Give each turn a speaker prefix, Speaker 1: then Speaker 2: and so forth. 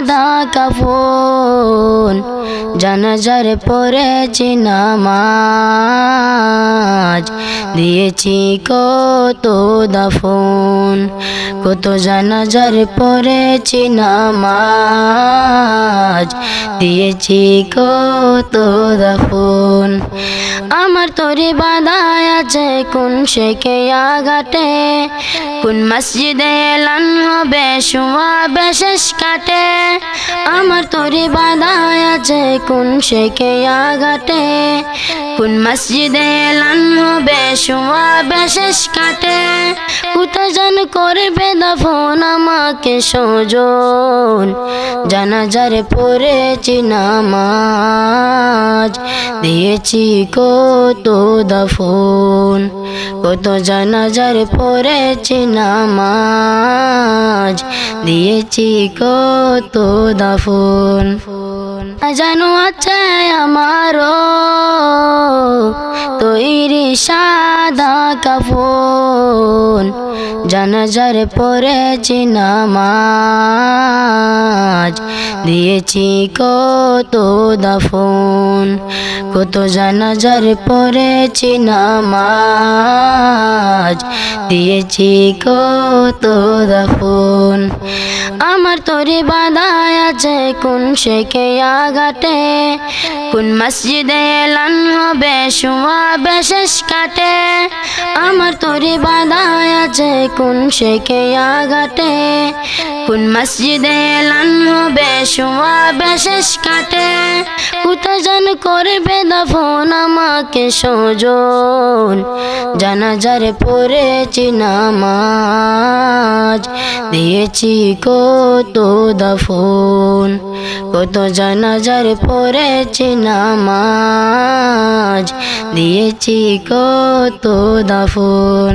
Speaker 1: সাদা কাফন, জানাজার পড়েছি নামাজ। দিয়েছি কত দাফন, কত জানাজার পড়েছি নামাজ। দিয়েছি কত দাফন। আমার তোরে বাধায় আছে কোন শেখে আঘাটে কোন মসজিদে এলান হবে শোয়া বেশেষ কাটে? আমার তোরে বাধায় আছে, কোন শেখে আঘাটে কোন মসজিদে এলান হবে, শোয়া বেশেষ কাটে? কোথা জান করবে দফন আমাকে সজন? জানাজারে পড়েছি নামাজ, দিয়েছি কত দফন? কত জানাজার পড়েছি নামাজ, দিয়েছি কত দাফন? জানো আছে আমারও তৈরি সাদা কাফন জানাজার পরেছি নামাজ, দিয়েছি কত দাফন। কত জানাজার পরেছি নামাজ। দিয়েছি কত দাফন আমার তোরে বাধায় আছে কোন শেখে আঘাটে কোন মসজিদে এলান হবে শোয়া বেশেষ কাটে। আমার তোরে বাধায় আছে কোন শেখে আঘাটে কোন মসজিদে এলান হবে শোয়া বেশেষ কাটে। কোথা করবে দফন আমাকে সজন জানাজারে পড়েছি নামাজ, দিয়েছি কত দফন। কত জানাজার পড়েছি নামাজ, দিয়েছি কত দাফন।